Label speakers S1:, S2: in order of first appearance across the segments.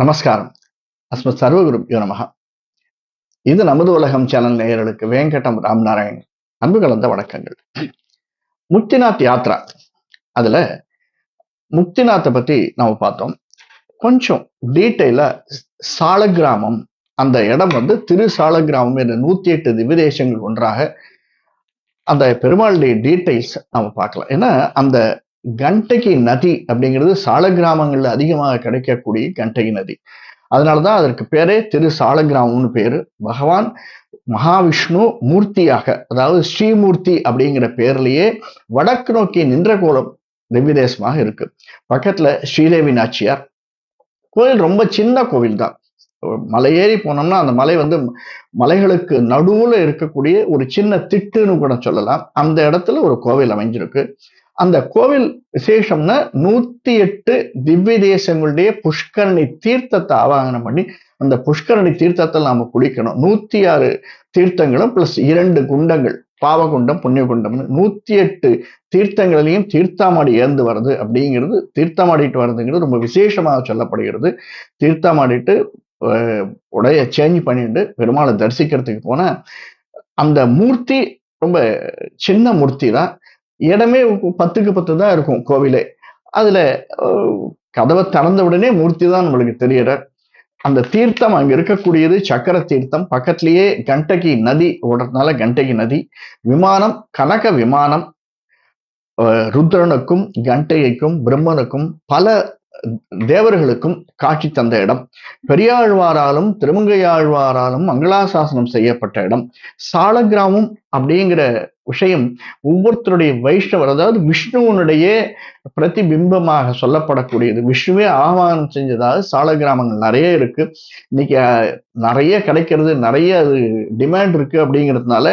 S1: நமஸ்காரம். அஸ்மத் சர்வகுரு யோனமகா இது நமது உலகம் சேனல் நேயர்களுக்கு வேங்கடம் ராம்நாராயண் அன்பு கலந்த வணக்கங்கள். முக்திநாத் யாத்ரா. அதுல முக்திநாத்தை பத்தி நம்ம பார்த்தோம். கொஞ்சம் டீட்டெயிலா சால கிராமம் அந்த இடம் வந்து திரு சால கிராமம் என்ற நூத்தி எட்டு திவ்யதேசங்கள் ஒன்றாக அந்த பெருமாளுடைய டீட்டெயில்ஸ் நம்ம பார்க்கலாம். ஏன்னா அந்த கண்டகி நதி அப்படிங்கிறது சால கிராமங்கள்ல அதிகமாக கிடைக்கக்கூடிய கண்டகி நதி. அதனாலதான் அதற்கு பேரே திரு சால கிராமம்னு பேரு. பகவான் மகாவிஷ்ணு மூர்த்தியாக அதாவது ஸ்ரீமூர்த்தி அப்படிங்கிற பேர்லயே வடக்கு நோக்கி நின்ற கோலம் திவ்யதேசமாக இருக்கு. பக்கத்துல ஸ்ரீதேவி நாச்சியார். கோயில் ரொம்ப சின்ன கோவில் தான் மலை ஏறி போனோம்னா அந்த மலை வந்து மலைகளுக்கு நடுவுல இருக்கக்கூடிய ஒரு சின்ன திட்டுன்னு கூட சொல்லலாம். அந்த இடத்துல ஒரு கோவில் அமைஞ்சிருக்கு. அந்த கோவில் விசேஷம்னா நூத்தி எட்டு திவ்ய தேசங்களுடைய புஷ்கரணி தீர்த்தத்தை ஆவாகனம் பண்ணி அந்த புஷ்கரணி தீர்த்தத்தில் நாம குளிக்கணும். நூத்தி ஆறு தீர்த்தங்களும் பிளஸ் இரண்டு குண்டங்கள் பாவகுண்டம் புண்ணியகுண்டம்னு நூத்தி எட்டு தீர்த்தங்களிலையும் தீர்த்தாமாடி ஏந்து வருது அப்படிங்கிறது தீர்த்தமாடிட்டு வருதுங்கிறது ரொம்ப விசேஷமாக சொல்லப்படுகிறது. தீர்த்தமாடிட்டு உடைய சேஞ்ச் பண்ணிட்டு பெருமாளை தரிசிக்கிறதுக்கு போன அந்த மூர்த்தி ரொம்ப சின்ன மூர்த்தி தான் இடமே பத்துக்கு பத்து தான் இருக்கும் கோவிலே. அதுல கதவை திறந்த உடனே மூர்த்தி தான் நம்மளுக்கு தெரியற அந்த தீர்த்தம் அங்க இருக்கக்கூடியது சக்கர தீர்த்தம். பக்கத்திலேயே கண்டகி நதி ஓடுறதுனால கண்டகி நதி. விமானம் கனக விமானம் ருத்ரனுக்கும் கண்டகைக்கும் பிரம்மனுக்கும் பல தேவர்களுக்கும் காட்சி தந்த இடம். பெரியாழ்வாராலும் திருமங்கையாழ்வாராலும் மங்களாசாசனம் செய்யப்பட்ட இடம். சாலகிராமம் அப்படிங்கிற விஷயம் ஒவ்வொருத்தருடைய வைஷ்ணவர் அதாவது விஷ்ணுவனுடைய பிரதிபிம்பமாக சொல்லப்படக்கூடியது. விஷ்ணுவே ஆவாகனம் செஞ்சதாவது சால கிராமங்கள் நிறைய இருக்கு. இன்னைக்கு நிறைய கிடைக்கிறது நிறைய அது டிமாண்ட் இருக்கு அப்படிங்கிறதுனால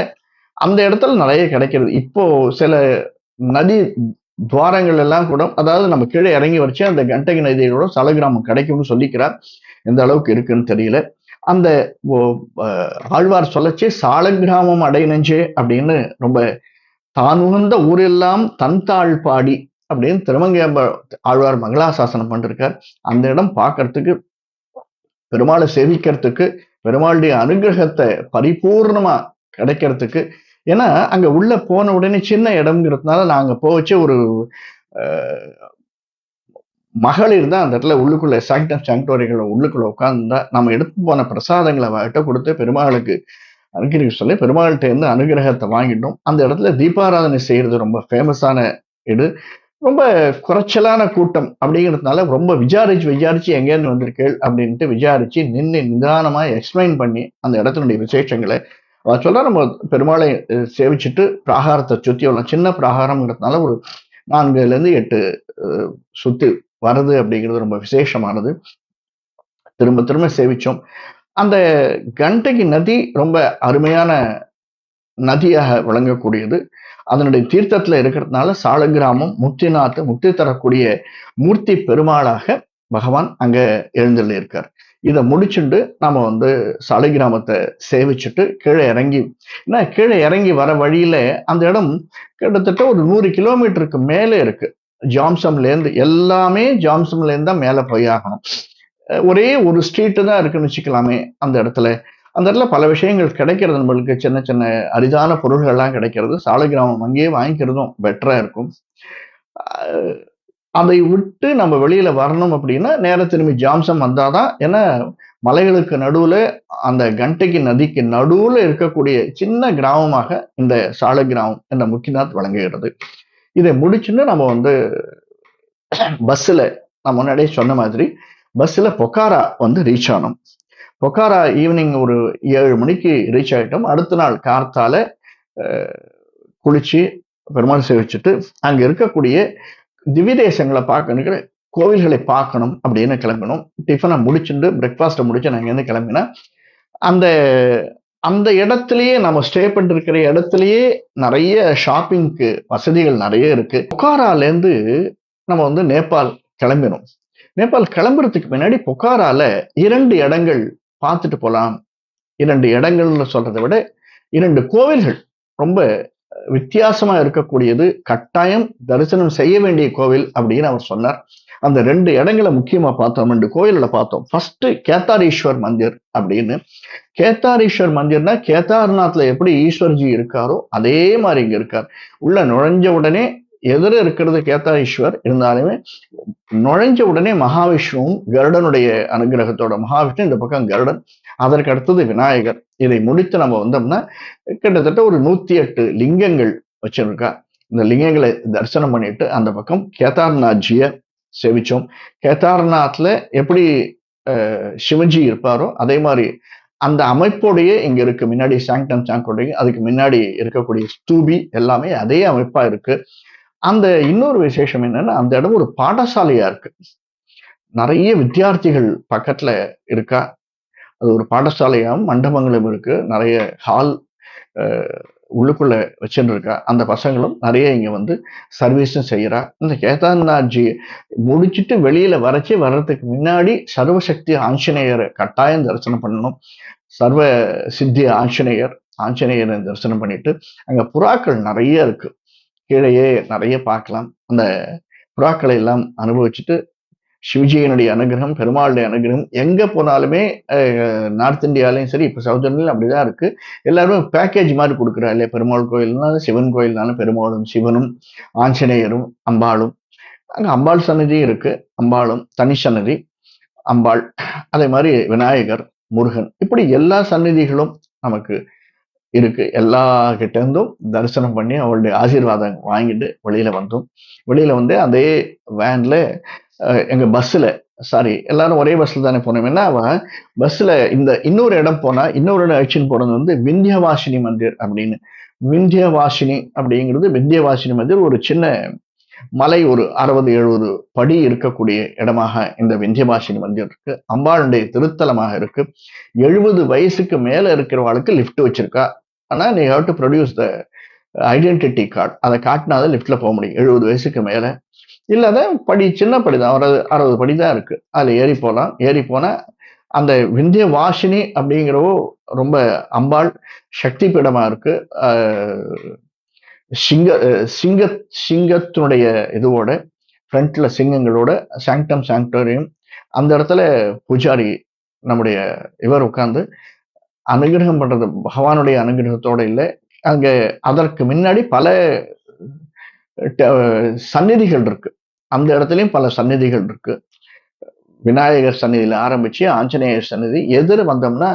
S1: அந்த இடத்துல நிறைய கிடைக்கிறது. இப்போ சில நதி துவாரங்கள் எல்லாம் கூட அதாவது நம்ம கீழே இறங்கி வச்சு அந்த கண்டகி நதியோட சலகிராமம் கிடைக்கும்னு சொல்லிக்கிறார். எந்த அளவுக்கு இருக்குன்னு தெரியல. அந்த ஆழ்வார் சொல்லச்சு சாலகிராமம் அடைநெஞ்சே அப்படின்னு ரொம்ப தான் உகந்த ஊரெல்லாம் தன் தாழ் பாடி அப்படின்னு திருமங்கை ஆழ்வார் மங்களாசாசனம் பண்ணிருக்கார். அந்த இடம் பார்க்கறதுக்கு பெருமாளை சேவிக்கிறதுக்கு பெருமாளுடைய அனுகிரகத்தை பரிபூர்ணமா கிடைக்கிறதுக்கு ஏன்னா அங்க உள்ள போன உடனே சின்ன இடம்ங்கிறதுனால நாங்க போச்சு ஒரு மகளிர் தான் அந்த இடத்துல உள்ளுக்குள்ள சாங்டம் சாங்டோரிகளை உள்ளுக்குள்ள உட்கார்ந்தா நம்ம எடுத்து போன பிரசாதங்களை அவர்கிட்ட கொடுத்து பெருமாளுக்கு அனுகிரக சொல்லி பெருமாள்கிட்ட இருந்து அனுகிரகத்தை வாங்கிட்டோம். அந்த இடத்துல தீபாராதனை செய்யறது ரொம்ப ஃபேமஸான இது. ரொம்ப குறைச்சலான கூட்டம் அப்படிங்கிறதுனால ரொம்ப விசாரிச்சு விசாரிச்சு எங்கேருந்து வந்திருக்கேள் அப்படின்ட்டு விசாரிச்சு நின்று நிதானமாக எக்ஸ்பிளைன் பண்ணி அந்த இடத்தினுடைய விசேஷங்களை அவர் சொல்ற நம்ம பெருமாளை சேவிச்சுட்டு பிராகாரத்தை சுத்தி வரலாம் சின்ன பிராகாரம்ங்கிறதுனால ஒரு நான்குல இருந்து எட்டு சுத்தி வருது அப்படிங்கிறது ரொம்ப விசேஷமானது. திரும்ப திரும்ப சேவிச்சோம். அந்த கண்டகி நதி ரொம்ப அருமையான நதியாக விளங்கக்கூடியது. அதனுடைய தீர்த்தத்தில் இருக்கிறதுனால சால கிராமம் முக்திநாத் முக்தி தரக்கூடிய மூர்த்தி பெருமாளாக பகவான் அங்கே எழுந்தள்ளி இருக்கார் இதை முடிச்சுட்டு நம்ம வந்து சாலிகிராமத்தை சேவிச்சுட்டு கீழே இறங்கி ஏன்னா கீழே இறங்கி வர வழியில அந்த இடம் கிட்டத்தட்ட ஒரு நூறு கிலோமீட்டருக்கு மேலே இருக்கு. ஜாம்சம்லேருந்து எல்லாமே ஜாம்சம்லேருந்து தான் மேலே போய் ஆகணும். ஒரே ஒரு ஸ்ட்ரீட்டு தான் இருக்குன்னு வச்சுக்கலாமே அந்த இடத்துல. அந்த இடத்துல பல விஷயங்கள் கிடைக்கிறது. நம்மளுக்கு சின்ன சின்ன அரிதான பொருள்கள்லாம் கிடைக்கிறது. சாலகிராமம் அங்கேயே வாங்கிக்கிறதும் பெட்டராக இருக்கும். அதை விட்டு நம்ம வெளியில வரணும் அப்படின்னா நேர திரும்பி ஜாம்சம் வந்தாதான் ஏன்னா மலைகளுக்கு நடுவுல அந்த கண்டைக்கு நதிக்கு நடுவுல இருக்கக்கூடிய சின்ன கிராமமாக இந்த சால கிராமம் இந்த முக்கியநாத் வழங்குகிறது. இதை முடிச்சுன்னு நம்ம வந்து பஸ்ஸில் நான் முன்னாடியே சொன்ன மாதிரி பஸ்ஸில் பொக்காரா வந்து ரீச் ஆனோம் பொக்காரா ஈவினிங் ஒரு ஏழு மணிக்கு ரீச் ஆகிட்டோம் அடுத்த நாள் கார்த்தால குளிச்சு பெருமாள் சேவிச்சுட்டு அங்கே இருக்கக்கூடிய திவ்யதேசங்களை பார்க்கணுங்கிற கோவில்களை பார்க்கணும் அப்படின்னு கிளம்பினோம். டிஃபனை முடிச்சுட்டு பிரேக்ஃபாஸ்ட்டை முடிச்சு நாங்கள் இருந்து கிளம்பினா அந்த அந்த இடத்துலயே நம்ம ஸ்டே பண்ணிருக்கிற இடத்துலயே நிறைய ஷாப்பிங்க்கு வசதிகள் நிறைய இருக்கு. பொக்காராலேருந்து நம்ம வந்து நேபாள் கிளம்பினோம். நேபாள் கிளம்புறதுக்கு முன்னாடி பொக்காரால இரண்டு இடங்கள் பார்த்துட்டு போகலாம் இரண்டு இடங்கள்னு சொல்றதை விட இரண்டு கோவில்கள் ரொம்ப வித்தியாசமா இருக்கக்கூடியது கட்டாயம் தரிசனம் செய்ய வேண்டிய கோவில் அப்படின்னு அவர் சொன்னார். அந்த ரெண்டு இடங்களை முக்கியமா பார்த்தோம். ரெண்டு கோயில்ல பார்த்தோம். ஃபர்ஸ்ட் கேத்தாரீஸ்வர் மந்திர் அப்படின்னு. கேத்தாரீஸ்வர் மந்திர்னா கேதார்நாத்ல எப்படி ஈஸ்வர்ஜி இருக்காரோ அதே மாதிரி இங்க இருக்கார். உள்ள நுழைஞ்ச உடனே எதிர இருக்கிறது கேத்தாரீஸ்வர் இருந்தாலுமே நுழைஞ்ச உடனே மகாவிஷ்ணுவும் கருடனுடைய அனுகிரகத்தோட மகாவிஷ்ணு இந்த பக்கம் கருடன் அதற்கு அடுத்தது விநாயகர். இதை முடித்து நம்ம வந்தோம்னா கிட்டத்தட்ட ஒரு நூத்தி எட்டு லிங்கங்கள் வச்சிருக்கா. இந்த லிங்கங்களை தரிசனம் பண்ணிட்டு அந்த பக்கம் கேதார்நாத்ஜிய சேவிச்சோம். கேதார்நாத்ல எப்படி சிவஜி இருப்பாரோ அதே மாதிரி அந்த அமைப்போடையே இங்க இருக்கு. முன்னாடி சாங்டம் சாங்கோடைய அதுக்கு முன்னாடி இருக்கக்கூடிய ஸ்தூபி எல்லாமே அதே அமைப்பா இருக்கு. அந்த இன்னொரு விசேஷம் என்னன்னா அந்த இடம் ஒரு பாடசாலையா இருக்கு. நிறைய வித்தியார்த்திகள் பக்கத்துல இருக்கா? அது ஒரு பாடசாலையாகவும் மண்டபங்களும் இருக்கு. நிறைய ஹால் உள்ளுக்குள்ள வச்சுருக்கா அந்த பசங்களும் நிறைய இங்க வந்து சர்வீஸும் செய்யறா. இந்த கேதார்நாத்ஜி முடிச்சிட்டு வெளியில வரைச்சி வர்றதுக்கு முன்னாடி சர்வசக்தி ஆஞ்சநேயரை கட்டாயம் தரிசனம் பண்ணணும். சர்வ சித்தி ஆஞ்சநேயர் ஆஞ்சநேயரை தரிசனம் பண்ணிட்டு அங்க புறாக்கள் நிறைய இருக்கு. கீழேயே நிறைய பார்க்கலாம். அந்த புறாக்களை எல்லாம் அனுபவிச்சுட்டு சிவஜியனுடைய அனுகிரகம் பெருமாளுடைய அனுகிரகம் எங்கே போனாலுமே நார்த் இந்தியாலையும் சரி இப்போ சவுத் இந்தியாலையும் அப்படிதான் இருக்கு. எல்லாருமே பேக்கேஜ் மாதிரி கொடுக்குறா இல்லையா பெருமாள் கோயில்னாலும் சிவன் கோயில்னாலும் பெருமாளும் சிவனும் ஆஞ்சநேயரும் அம்பாளும். அங்கே அம்பாள் சன்னதியும் இருக்கு. அம்பாளும் தனி சன்னதி. அம்பாள் அதே மாதிரி விநாயகர் முருகன். இப்படி எல்லா சந்நிதிகளும் நமக்கு இருக்கு. எல்லா கிட்டேருந்தும் தரிசனம் பண்ணி அவளுடைய ஆசீர்வாதம் வாங்கிட்டு வெளியில வந்தோம். வெளியில வந்து அதே வேன்ல எங்க பஸ்ல சாரி எல்லாரும் ஒரே பஸ்ல தானே போனோம். ஏன்னா அவ பஸ்ல இந்த இன்னொரு இடம் போனா இன்னொரு இடம் அழிச்சுன்னு போனது வந்து விந்தியவாசினி மந்திர் அப்படின்னு. விந்தியவாசினி அப்படிங்கிறது விந்தியவாசினி மந்திர் ஒரு சின்ன மலை ஒரு அறுபது எழுபது படி இருக்கக்கூடிய இடமாக இந்த விந்தியபாஷினி மந்திரம் இருக்கு. அம்பாளுடைய திருத்தலமாக இருக்கு. எழுபது வயசுக்கு மேல இருக்கிறவளுக்கு லிஃப்ட் வச்சிருக்கா. ஆனா நீ how to produce the identity card அதை காட்டினாதான் லிஃப்ட்ல போக முடியும். எழுபது வயசுக்கு மேல. இல்லாத படி சின்ன படி தான். அறுபது அறுபது படி தான் இருக்கு. அதில் ஏறி போகலாம் ஏறி போனால் அந்த விந்திய வாஷினி அப்படிங்கிறவோ ரொம்ப அம்பாள் சக்தி பீடமாக இருக்கு சிங்க சிங்க சிங்கத்தினுடைய இதுவோட ஃப்ரண்ட்ல சிங்கங்களோட சாங்டம் சாங்டோரியம் அந்த இடத்துல பூஜாரி நம்முடைய இவர் உட்கார்ந்து அனுகிரகம் பண்றது பகவானுடைய அனுகிரகத்தோட இல்லை. அங்க அதற்கு முன்னாடி பல ட- சந்நிதிகள் இருக்கு. அந்த இடத்துலயும் பல சந்நிதிகள் இருக்கு. விநாயகர் சன்னதியில் ஆரம்பித்து ஆஞ்சநேயர் சன்னிதி எதிர் வந்தோம்னா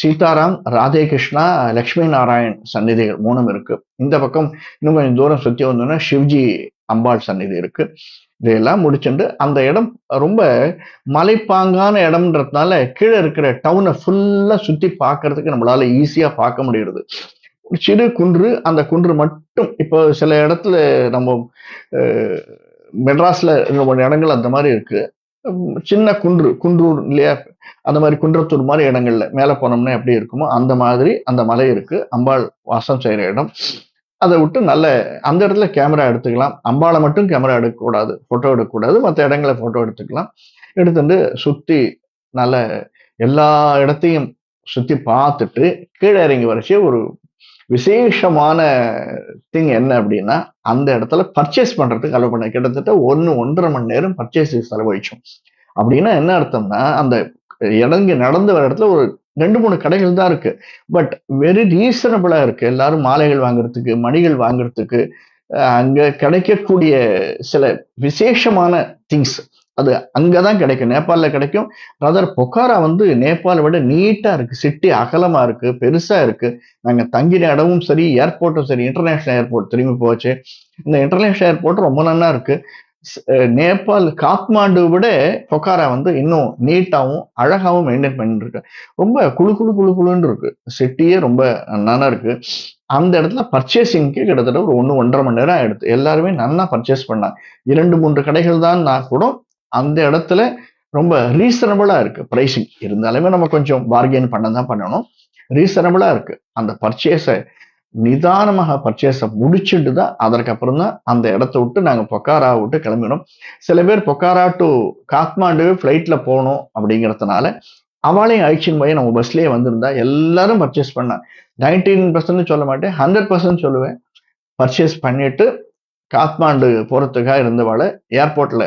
S1: சீதாராம் ராதே கிருஷ்ணா லக்ஷ்மி நாராயண் சன்னிதிகள் மூணும் இருக்கு. இந்த பக்கம் இன்னும் கொஞ்சம் தூரம் சுற்றி வந்தோம்னா சிவ்ஜி அம்பாள் சந்நிதி இருக்கு. இதையெல்லாம் முடிச்சுட்டு அந்த இடம் ரொம்ப மலைப்பாங்கான இடம்ன்றதுனால கீழே இருக்கிற டவுனை ஃபுல்லாக சுற்றி பார்க்கறதுக்கு நம்மளால ஈஸியாக பார்க்க முடியுது. சிறு குன்று அந்த குன்று மட்டும் இப்போ சில இடத்துல நம்ம மெட்ராஸில் மெட்ராஸ்ல இடங்கள் அந்த மாதிரி இருக்குது சின்ன குன்று குன்றூர் இல்லையா? அந்த மாதிரி குன்றத்தூர் மாதிரி இடங்கள்ல மேலே போனோம்னா எப்படி இருக்குமோ அந்த மாதிரி அந்த மலை இருக்கு. அம்பாள் வாசம் செய்கிற இடம். அதை விட்டு நல்ல அந்த இடத்துல கேமரா எடுத்துக்கலாம். அம்பாளை மட்டும் கேமரா எடுக்கக்கூடாது ஃபோட்டோ எடுக்கக்கூடாது. மற்ற இடங்களை ஃபோட்டோ எடுத்துக்கலாம். எடுத்துட்டு சுற்றி நல்ல எல்லா இடத்தையும் சுற்றி பார்த்துட்டு கீழே இறங்கி வரைச்சே ஒரு விசேஷமான திங் என்ன அப்படின்னா அந்த இடத்துல பர்ச்சேஸ் பண்றதுக்கு அலோவ் பண்ண கிட்டத்தட்ட ஒன்று ஒன்றரை மணி நேரம் பர்ச்சேஸ் செலவழிச்சோம். அப்படின்னா என்ன அர்த்தம்னா அந்த இறங்கி நடந்து வர இடத்துல ஒரு ரெண்டு மூணு கடைகள் தான் இருக்கு. பட் வெரி ரீசனபிளா இருக்கு. எல்லாரும் மாலைகள் வாங்குறதுக்கு மணிகள் வாங்குறதுக்கு அங்க கிடைக்கக்கூடிய சில விசேஷமான திங்ஸ் அது அங்கே தான் கிடைக்கும். நேபாளில் கிடைக்கும். ரதர் பொக்காரா வந்து நேபாளை விட நீட்டாக இருக்குது சிட்டி அகலமாக இருக்குது பெருசாக இருக்குது நாங்கள் தங்கின இடமும் சரி ஏர்போர்ட்டும் சரி இன்டர்நேஷனல் ஏர்போர்ட் திரும்பி போச்சு. இந்த இன்டர்நேஷனல் ஏர்போர்ட் ரொம்ப நல்லா இருக்குது நேபாள் காத்மாண்டு விட பொக்காரா வந்து இன்னும் நீட்டாகவும் அழகாகவும் மெயின்டைன் பண்ணிட்டு இருக்கு ரொம்ப குளு குழு குழு குழுன்னு இருக்கு. சிட்டியே ரொம்ப நல்லா இருக்கு. அந்த இடத்துல பர்ச்சேசிங்க்கு கிட்டத்தட்ட ஒரு ஒன்று ஒன்றரை மணி நேரம் ஆயிடுது. எல்லாருமே நல்லா பர்ச்சேஸ் பண்ணாங்க. இரண்டு மூன்று கடைகள் தான் நான் கூட அந்த இடத்துல ரொம்ப ரீசனபிளாக இருக்குது ப்ரைஸிங் இருந்தாலுமே நம்ம கொஞ்சம் பார்கெயின் பண்ண தான் பண்ணணும். ரீசனபிளாக இருக்குது அந்த பர்ச்சேஸை நிதானமாக பர்ச்சேஸை முடிச்சுட்டு தான் அதற்கப்புறம் தான் அந்த இடத்த விட்டு நாங்கள் பொக்காரா விட்டு கிளம்பினோம். சில பேர் பொக்காரா டு காத்மாண்டு ஃப்ளைட்டில் போகணும் அப்படிங்கிறதுனால அவளையும் அழிச்சின் போய் நம்ம பஸ்லேயே வந்திருந்தா எல்லாரும் பர்ச்சேஸ் பண்ணேன் நைன்டீன் பர்சன்ட் சொல்ல மாட்டேன். ஹண்ட்ரட் பர்சன்ட் சொல்லுவேன். பர்ச்சேஸ் பண்ணிட்டு காத்மாண்டு போகிறதுக்காக இருந்தவாளை ஏர்போர்ட்டில்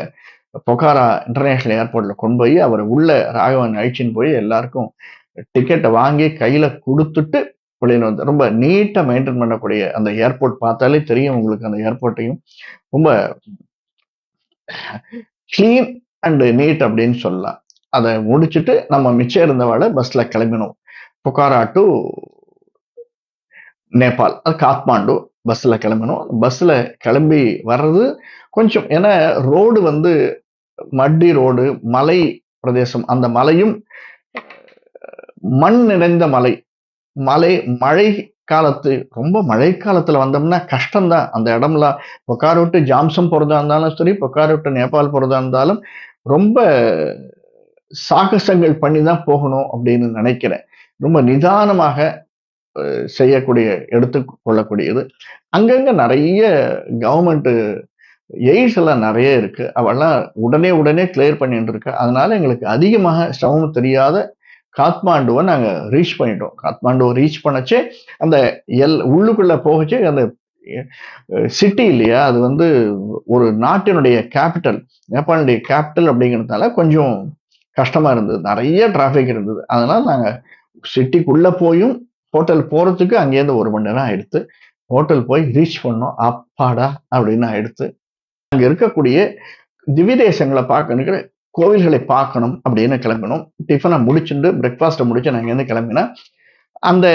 S1: பொக்காரா இன்டர்நேஷ்னல் ஏர்போர்ட்டில் கொண்டு போய் அவர் உள்ள ராகவன் அழிச்சின்னு போய் எல்லாருக்கும் டிக்கெட்டை வாங்கி கையில் கொடுத்துட்டு வெளியில் வந்து ரொம்ப நீட்டாக மெயின்டைன் பண்ணக்கூடிய அந்த ஏர்போர்ட் பார்த்தாலே தெரியும் உங்களுக்கு அந்த ஏர்போர்ட்டையும் ரொம்ப க்ளீன் அண்டு நீட் அப்படின்னு சொல்லலாம். அதை முடிச்சுட்டு நம்ம மிச்சம் இருந்தவாட பஸ்ல கிளம்பினோம். புகாரா டு நேபாள் அது காத்மாண்டு. பஸ்ஸில் கிளம்பணும். பஸ்ஸில் கிளம்பி வர்றது கொஞ்சம் ஏன்னா ரோடு வந்து மட்டி ரோடு மலை பிரதேசம். அந்த மலையும் மண் நிறைந்த மலை. மலை மழை காலத்து ரொம்ப மழை காலத்தில் வந்தோம்னா கஷ்டம்தான். அந்த இடம்லாம் பொக்கார் விட்டு ஜாம்சம் போகிறதா இருந்தாலும் சரி பொக்கார் விட்டு நேபாள் போகிறதா இருந்தாலும் ரொம்ப சாகசங்கள் பண்ணி தான் போகணும் அப்படின்னு நினைக்கிறேன். ரொம்ப நிதானமாக செய்யக்கூடிய எடுத்துக்கொள்ளக்கூடியது. அங்கங்க நிறைய கவர்மெண்ட் எய்ட்ஸ் எல்லாம் நிறைய இருக்கு. அவெல்லாம் உடனே உடனே கிளியர் பண்ணிட்டு இருக்கு. அதனால எங்களுக்கு அதிகமாக சிரமம் தெரியாத காத்மாண்டுவை நாங்கள் ரீச் பண்ணிட்டோம். காத்மாண்டுவை ரீச் பண்ணச்சே. அந்த எல் உள்ளுக்குள்ள போகச்சு. அந்த சிட்டி இல்லையா? அது வந்து ஒரு நாட்டினுடைய கேபிட்டல் நேபாளுடைய கேபிட்டல் அப்படிங்கிறதுனால கொஞ்சம் கஷ்டமா இருந்தது. நிறைய டிராஃபிக் இருந்தது. அதனால நாங்கள் சிட்டிக்குள்ள போயும் ஹோட்டல் போகிறதுக்கு அங்கேருந்து ஒரு மணி நேரம் ஆயிடுத்து ஹோட்டல் போய் ரீச் பண்ணோம். அப்பாடா அப்படின்னு ஆயிடுத்து. அங்கே இருக்கக்கூடிய திவிதேசங்களை பார்க்கணுங்கிற கோவில்களை பார்க்கணும் அப்படின்னு கிளம்பினோம் டிஃபனை முடிச்சுட்டு பிரேக்ஃபாஸ்ட்டை முடிச்சு நாங்கள் இருந்து கிளம்பினா அந்த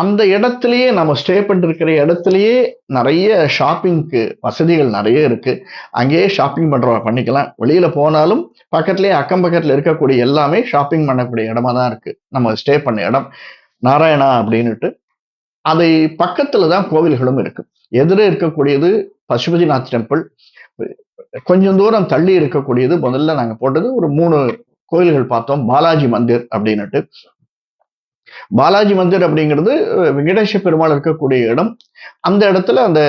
S1: அந்த இடத்துலயே நம்ம ஸ்டே பண்ணிருக்கிற இடத்துலயே நிறைய ஷாப்பிங்க்கு வசதிகள் நிறைய இருக்கு. அங்கேயே ஷாப்பிங் பண்ணுற பண்ணிக்கலாம். வெளியில போனாலும் பக்கத்துலேயே அக்கம் பக்கத்துல இருக்கக்கூடிய எல்லாமே ஷாப்பிங் பண்ணக்கூடிய இடமா தான் இருக்கு. நம்ம ஸ்டே பண்ண இடம். நாராயணா அப்படின்னுட்டு அதை பக்கத்துல தான் கோவில்களும் இருக்கு. எதிரே இருக்கக்கூடியது பசுபதிநாத் டெம்பிள் கொஞ்சம் தூரம் தள்ளி இருக்கக்கூடியது முதல்ல நாங்க போட்டது ஒரு மூணு கோயில்கள் பார்த்தோம் பாலாஜி மந்திர் அப்படின்னுட்டு. பாலாஜி மந்திர் அப்படிங்கிறது வெங்கடேச பெருமாள் இருக்கக்கூடிய இடம். அந்த இடத்துல அந்த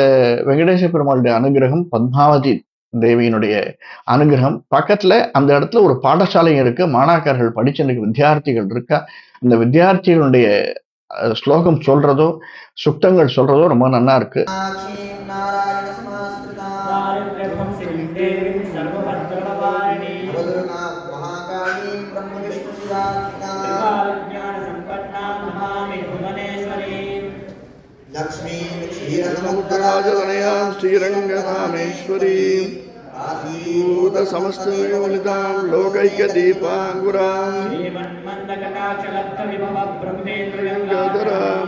S1: வெங்கடேச பெருமாளுடைய அனுகிரகம் பத்மாவதி தேவியினுடைய அனுகிரகம். பக்கத்துல அந்த இடத்துல ஒரு பாடசாலை இருக்கு. மாணாக்கர்கள் படிச்சுருக்கு வித்தியார்த்திகள் இருக்கா? அந்த வித்தியார்த்திகளுடைய ஸ்லோகம் சொல்றதோ சுத்தங்கள் சொல்றதோ ரொம்ப நல்லா இருக்கு.
S2: லக்ஷ்மீ ஸ்ரீரங்கமுத்தராஜ ஸ்ரீரங்கராமேஸ்வரி. श्रीरङ्गरामेश्वरीं भूतसमस्तविमलितां लोकैकदीपाङ्कुरां गदरां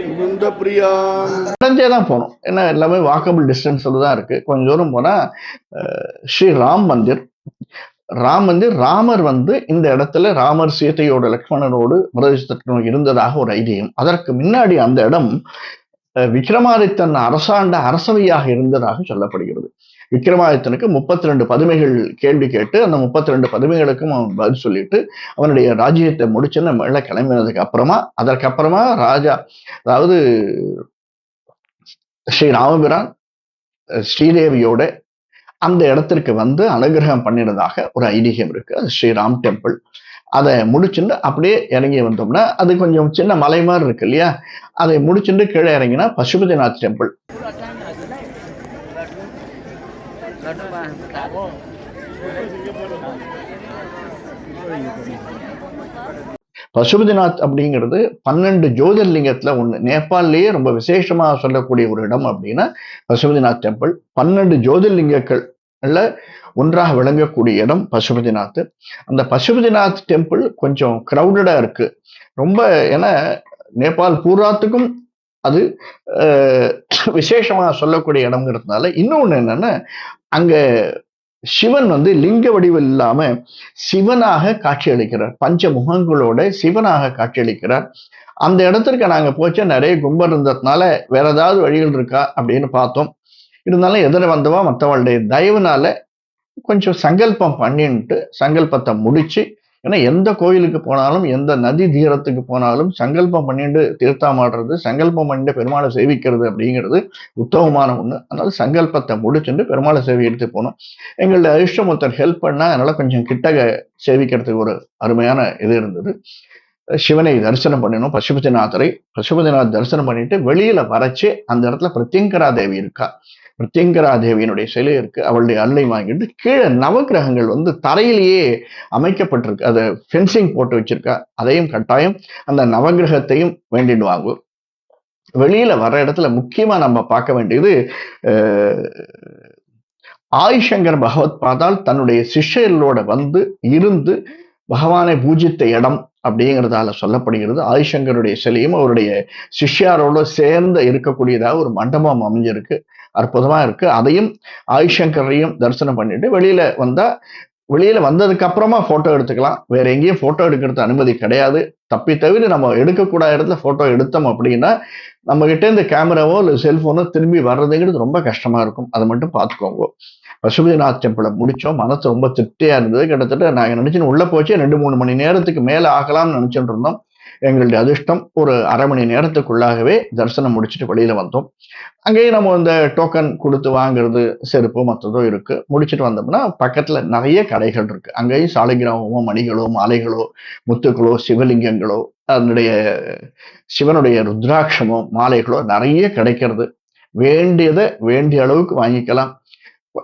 S2: मुकुन्दप्रियां
S1: நடந்தே தான் போனோம் ஏன்னா எல்லாமே வாக்கபிள் டிஸ்டன்ஸ்ல தான் இருக்கு கொஞ்சம் தூரம் போனா அஹ், ஸ்ரீ ராம் மந்திர் ராம் மந்திர் ராமர் வந்து இந்த இடத்துல ராமர் சீதையோட லக்ஷ்மணனோடு மிருதசத்திரனும் இருந்ததாக ஒரு ஐதீகம் அதற்கு முன்னாடி அந்த இடம் அஹ், விக்ரமாதித்தன் அரசாண்ட அரசவையாக இருந்ததாக சொல்லப்படுகிறது. விக்ரமாதித்தனுக்கு முப்பத்தி ரெண்டு பதுமைகள் கேள்வி கேட்டு அந்த முப்பத்தி ரெண்டு பதுமைகளுக்கும் அவன் பதில் சொல்லிட்டு அவனுடைய ராஜ்யத்தை முடிச்சுன்னு மேல கிளம்பினதுக்கு அப்புறமா அதற்கப்புறமா ராஜா அதாவது ஸ்ரீ ராமபிரான் ஸ்ரீதேவியோட அந்த இடத்திற்கு வந்து அனுகிரகம் பண்ணினதாக ஒரு ஐதீகம் இருக்கு. அது ஸ்ரீராம் டெம்பிள். அதை முடிச்சுட்டு அப்படியே இறங்கி வந்தோம்னா அது கொஞ்சம் சின்ன மலை மாதிரி இருக்கு இல்லையா? அதை முடிச்சுட்டு கீழே இறங்கினா பசுபதிநாத் டெம்பிள் பசுபதிநாத் அப்படிங்கிறது பன்னெண்டு ஜோதிர்லிங்கத்தில் ஒன்று நேபாளிலேயே ரொம்ப விசேஷமாக சொல்லக்கூடிய ஒரு இடம் அப்படின்னா பசுபதிநாத் டெம்பிள் பன்னெண்டு ஜோதிர்லிங்கங்கள் ஒன்றாக விளங்கக்கூடிய இடம் பசுபதிநாத். அந்த பசுபதிநாத் டெம்பிள் கொஞ்சம் க்ரௌடடாக இருக்கு. ரொம்ப ஏன்னா நேபாள் பூராத்துக்கும் அது விசேஷமாக சொல்லக்கூடிய இடம்ங்கிறதுனால இன்னொன்று என்னன்னா அங்கே சிவன் வந்து லிங்க வடிவில் இல்லாம சிவனாக காட்சியளிக்கிறார். பஞ்ச முகங்களோட சிவனாக காட்சியளிக்கிறார். அந்த இடத்திற்கு நாங்க போச்ச நிறைய கும்பல் இருந்ததுனால வேற ஏதாவது வழிகள் இருக்கா அப்படின்னு பார்த்தோம். இருந்தாலும் எதிர வந்தவா மற்றவளுடைய தயவுனால கொஞ்சம் சங்கல்பம் பண்ணிட்டு சங்கல்பத்தை முடிச்சு ஏன்னா எந்த கோயிலுக்கு போனாலும் எந்த நதி தீரத்துக்கு போனாலும் சங்கல்பம் பண்ணிட்டு தீர்த்தமாடுறது சங்கல்பம் பண்ணிட்டு பெருமாளை சேவிக்கிறது அப்படிங்கிறது உத்தமமான ஒண்ணு. அதனால சங்கல்பத்தை முடிச்சுட்டு பெருமாளை சேவை எடுத்து போனோம் எங்களுடைய அதிர்ஷ்டம் ஒருத்தர் ஹெல்ப் பண்ணா அதனால கொஞ்சம் கிட்டக சேவிக்கிறதுக்கு ஒரு அருமையான இது இருந்தது. சிவனை தரிசனம் பண்ணணும் பசுபதிநாதரை. பசுபதிநாத் தரிசனம் பண்ணிட்டு வெளியில வரைச்சு அந்த இடத்துல பிரத்யங்கரா தேவி இருக்கா. பிரத்யங்கரா தேவியினுடைய சிலை இருக்கு அவளுடைய அல்லை வாங்கிட்டு கீழே நவக்கிரகங்கள் வந்து தரையிலேயே அமைக்கப்பட்டிருக்கு. அதை ஃபென்சிங் போட்டு வச்சிருக்கா. அதையும் கட்டாயம் அந்த நவகிரகத்தையும் வேண்டிடுவாங்க வெளியில வர இடத்துல முக்கியமா நம்ம பார்க்க வேண்டியது அஹ், ஆதிசங்கர் பகவத் பாதால் தன்னுடைய சிஷ்யர்களோட வந்து இருந்து பகவானை பூஜித்த இடம் அப்படிங்கிறதால சொல்லப்படுகிறது. ஆதிசங்கருடைய சிலையும் அவருடைய சிஷ்யாரோட சேர்ந்து இருக்கக்கூடியதாக ஒரு மண்டபம் அமைஞ்சிருக்கு. அற்புதமாக இருக்குது அதையும் ஆயுஷங்கரையும் தரிசனம் பண்ணிட்டு வெளியில் வந்தால் வெளியில் வந்ததுக்கு அப்புறமா எடுத்துக்கலாம். வேற எங்கேயும் ஃபோட்டோ எடுக்கிறது அனுமதி கிடையாது. தப்பி தவிர நம்ம எடுக்கக்கூடாத இடத்துல ஃபோட்டோ எடுத்தோம் அப்படின்னா நம்ம இந்த கேமராவோ இல்லை செல்ஃபோனோ திரும்பி வர்றதுங்கிறது ரொம்ப கஷ்டமாக இருக்கும். அதை மட்டும் பார்த்துக்கோங்க. பசுபதிநாத் டெம்பிளை முடித்தோம் மனசு ரொம்ப திருப்தியாக இருந்தது. கிட்டத்தட்ட நாங்கள் நினச்சின்னு உள்ளே போச்சு ரெண்டு மூணு மணி நேரத்துக்கு மேலே ஆகலாம்னு நினச்சிட்டு இருந்தோம். எங்களுடைய அதிர்ஷ்டம் ஒரு அரை மணி நேரத்துக்குள்ளாகவே தரிசனம் முடிச்சுட்டு வெளியில் வந்தோம். அங்கேயும் நம்ம இந்த டோக்கன் கொடுத்து வாங்குறது செருப்பு மற்றதோ இருக்குது முடிச்சுட்டு வந்தோம்னா பக்கத்தில் நிறைய கடைகள் இருக்குது அங்கேயும் சாலிகிராமமோ மணிகளோ மாலைகளோ முத்துக்களோ சிவலிங்கங்களோ அதனுடைய சிவனுடைய ருத்ராட்சமோ மாலைகளோ நிறைய கிடைக்கிறது. வேண்டியதை வேண்டிய அளவுக்கு வாங்கிக்கலாம்.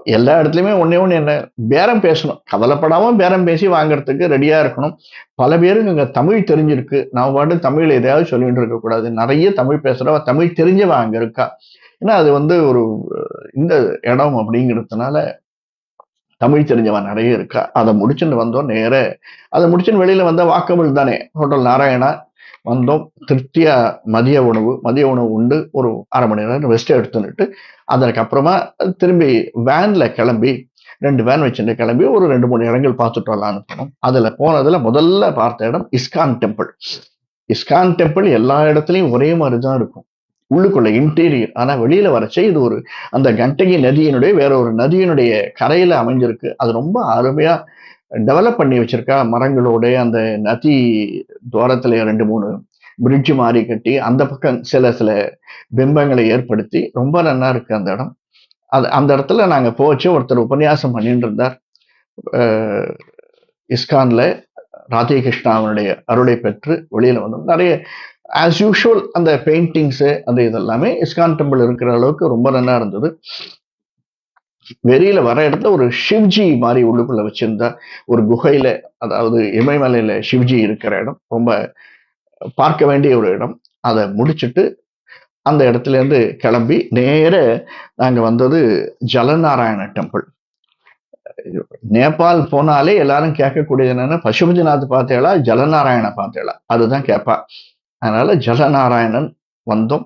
S1: எல்லா இடத்துலையுமே ஒன்றே ஒன்று என்ன பேரம் பேசணும். கவலைப்படாமல் பேரம் பேசி வாங்குறதுக்கு ரெடியாக இருக்கணும். பல பேருக்கு இங்கே தமிழ் தெரிஞ்சிருக்கு. நான் பாட்டு தமிழில் எதையாவது சொல்லிகிட்டு இருக்கக்கூடாது. நிறைய தமிழ் பேசுறவ தமிழ் தெரிஞ்சவ அங்கே இருக்கா? ஏன்னா அது வந்து ஒரு இந்த இடம் அப்படிங்கிறதுனால தமிழ் தெரிஞ்சவன் நிறைய இருக்கா? அதை முடிச்சுன்னு வந்தோம் நேர. அதை முடிச்சுன்னு வெளியில் வந்தால் வாக்கபிள் தானே? ஹோட்டல் நாராயணா. வந்தோம். திருப்தியாக மதிய உணவு மதிய உணவு உண்டு ஒரு அரை மணி நேரம் ரெஸ்ட் எடுத்துன்னுட்டு அதற்கப்புறமா திரும்பி வேனில் கிளம்பி ரெண்டு வேன் வச்சுட்டு கிளம்பி ஒரு ரெண்டு மூணு இடங்கள் பார்த்துட்டு வரலான்னு போனோம் அதுல போனதுல முதல்ல பார்த்த இடம் இஸ்கான் டெம்பிள் இஸ்கான் டெம்பிள் எல்லா இடத்துலையும் ஒரே மாதிரி தான் இருக்கும். உள்ளுக்குள்ள இன்டீரியர் ஆனால் வெளியில வரச்சே இது ஒரு அந்த கண்டகி நதியினுடைய வேற ஒரு நதியினுடைய கரையில அமைஞ்சிருக்கு. அது ரொம்ப அருமையா டெவலப் பண்ணி வச்சிருக்கா மரங்களோட அந்த நதி துவாரத்துல ரெண்டு மூணு பிரிட்ஜ் மாதிரி கட்டி அந்த பக்கம் சில சில பிம்பங்களை ஏற்படுத்தி ரொம்ப நல்லா இருக்கு அந்த இடம். அது அந்த இடத்துல நாங்க போச்சு. ஒருத்தர் உபன்யாசம் பண்ணிட்டு இருந்தார். இஸ்கான்ல ராதே கிருஷ்ணாவனுடைய அருளை பெற்று வெளியில வந்தோம். நிறைய ஆஸ் யூஷுவல் அந்த பெயிண்டிங்ஸு அந்த இதெல்லாமே இஸ்கான் டெம்பிள் இருக்கிற அளவுக்கு ரொம்ப நல்லா இருந்தது. வெளியில வர இடத்துல ஒரு சிவ்ஜி மாதிரி உள்ளுக்குள்ள வச்சிருந்தா ஒரு குகையில அதாவது இமயமலையில சிவ்ஜி இருக்கிற இடம் ரொம்ப பார்க்க வேண்டிய ஒரு இடம். அதை முடிச்சுட்டு அந்த இடத்துல இருந்து கிளம்பி நேர நாங்க வந்தது ஜலநாராயண டெம்பிள். நேபாள் போனாலே எல்லாரும் கேட்கக்கூடியது என்னன்னா பசுபதிநாத் பார்த்தேளா ஜலநாராயண பார்த்தேளா அதுதான் கேட்பா. அதனால ஜலநாராயணன் வந்தோம்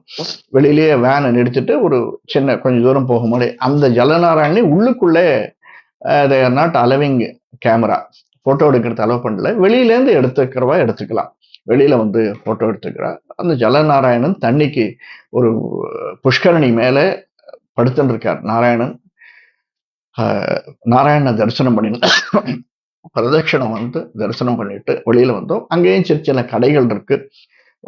S1: வெளியிலேயே வேனை நிறுத்திட்டு ஒரு சின்ன கொஞ்சம் தூரம் போகும்போது அந்த ஜலநாராயணி உள்ளுக்குள்ளே they are not allowing camera photo எடுக்கிறது அலோவ் பண்ணல. வெளியிலேருந்து எடுத்துக்கிறவா எடுத்துக்கலாம். வெளியில வந்து ஃபோட்டோ எடுத்துக்கிறா. அந்த ஜலநாராயணன் தண்ணிக்கு ஒரு புஷ்கரணி மேல படுத்துன்னு நாராயணன் நாராயண தரிசனம் பண்ணிட்டு பிரதட்சணம் வந்து தரிசனம் பண்ணிட்டு வெளியில வந்தோம். அங்கேயும் சின்ன சின்ன கடைகள் இருக்கு.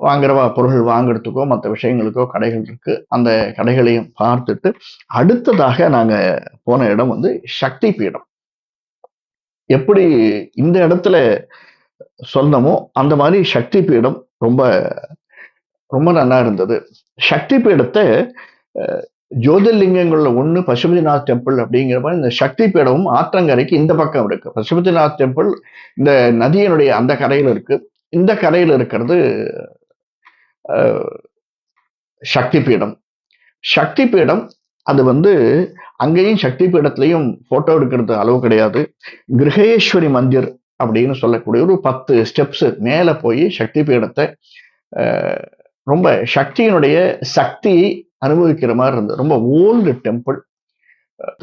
S1: வாங்குற பொருள் வாங்குறதுக்கோ மற்ற விஷயங்களுக்கோ கடைகள் இருக்கு. அந்த கடைகளையும் பார்த்துட்டு அடுத்ததாக நாங்கள் போன இடம் வந்து சக்தி பீடம். எப்படி இந்த இடத்துல சொன்னமோ அந்த மாதிரி சக்தி பீடம் ரொம்ப ரொம்ப நல்லா இருந்தது. சக்தி பீடத்தை ஜோதிர்லிங்கங்களில் ஜோதிர்லிங்கங்கள்ல பசுபதிநாத் டெம்பிள் அப்படிங்கிற மாதிரி இந்த சக்தி பீடமும் ஆற்றங்கரைக்கு இந்த பக்கம் இருக்கு. பசுபதிநாத் டெம்பிள் இந்த நதியினுடைய அந்த கரையில் இருக்கு. இந்த கரையில் இருக்கிறது சக்தி பீடம் சக்தி பீடம் அது வந்து அங்கேயும் சக்தி பீடத்திலையும் போட்டோ எடுக்கிறது அளவு கிடையாது. கிரகேஸ்வரி மந்திர் அப்படின்னு சொல்லக்கூடிய ஒரு பத்து ஸ்டெப்ஸ் மேலே போய் சக்தி பீடத்தை ரொம்ப சக்தியினுடைய சக்தியை அனுபவிக்கிற மாதிரி இருந்தது. ரொம்ப ஓல்டு டெம்பிள்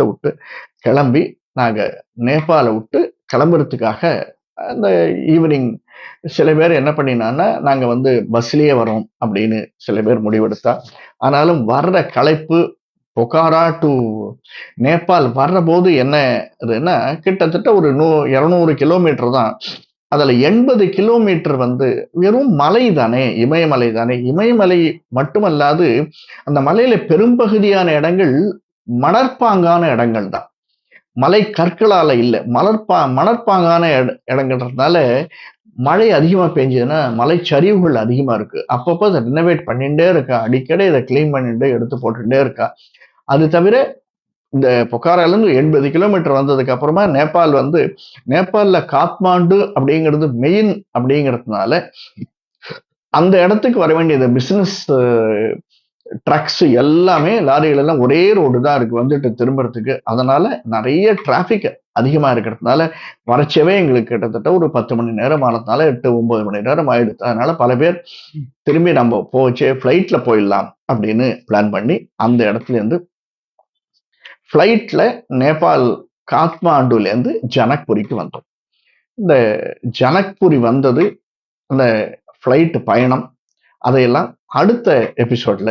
S1: விட்டு கிளம்பி நாங்கள் நேபாள விட்டு கிளம்புறதுக்காக அந்த ஈவினிங் சில பேர் என்ன பண்ணினான்னா நாங்கள் வந்து பஸ்லேயே வரோம் அப்படின்னு சில பேர் முடிவெடுத்தா. ஆனாலும் வர்ற களைப்பு பொக்காரா டு நேபாள் வர்ற போது என்ன இதுன்னா கிட்டத்தட்ட ஒரு நூ இரநூறு கிலோமீட்டர் தான். அதில் எண்பது கிலோமீட்டர் வந்து வெறும் மலை தானே இமயமலை தானே. இமயமலை மட்டுமல்லாது அந்த மலையில பெரும்பகுதியான இடங்கள் மணற்பாங்கான இடங்கள் தான். மலை கற்களால் இல்லை மலர்பா மணற்பாங்கான இட- இடங்கள்ன்றதுனால மழை அதிகமாக பெஞ்சதுன்னா மலைச்சரிவுகள் அதிகமாக இருக்குது அப்பப்போ அதை ரினோவேட் பண்ணிகிட்டே இருக்கா அடிக்கடி இதை க்ளீன் பண்ணிட்டு எடுத்து போட்டுகிட்டே இருக்கா. அது தவிர இந்த பொக்காராலேருந்து எண்பது கிலோமீட்டர் வந்ததுக்கு அப்புறமா நேபாள் வந்து நேபாளில் காத்மாண்டு அப்படிங்கிறது மெயின் அப்படிங்கிறதுனால அந்த இடத்துக்கு வர வேண்டிய பிஸ்னஸ் ட்ரக்ஸ் எல்லாமே லாரிகள் எல்லாம் ஒரே ரோடு தான் இருக்கு வந்துட்டு திரும்புறதுக்கு. அதனால நிறைய டிராஃபிக் அதிகமா இருக்கிறதுனால வறட்சியவே எங்களுக்கு கிட்டத்தட்ட ஒரு பத்து மணி நேரம் ஆனதுனால எட்டு ஒன்பது மணி நேரம் ஆயிடுது. அதனால பல பேர் திரும்பி நம்ம போச்சு ஃப்ளைட்ல போயிடலாம் அப்படின்னு பிளான் பண்ணி அந்த இடத்துல இருந்து ஃப்ளைட்ல நேபாள் காத்மாண்டுல இருந்து ஜனக்புரிக்கு வந்தோம். இந்த ஜனக்புரி வந்தது அந்த ஃப்ளைட் பயணம் அதையெல்லாம் அடுத்த எபிசோட்ல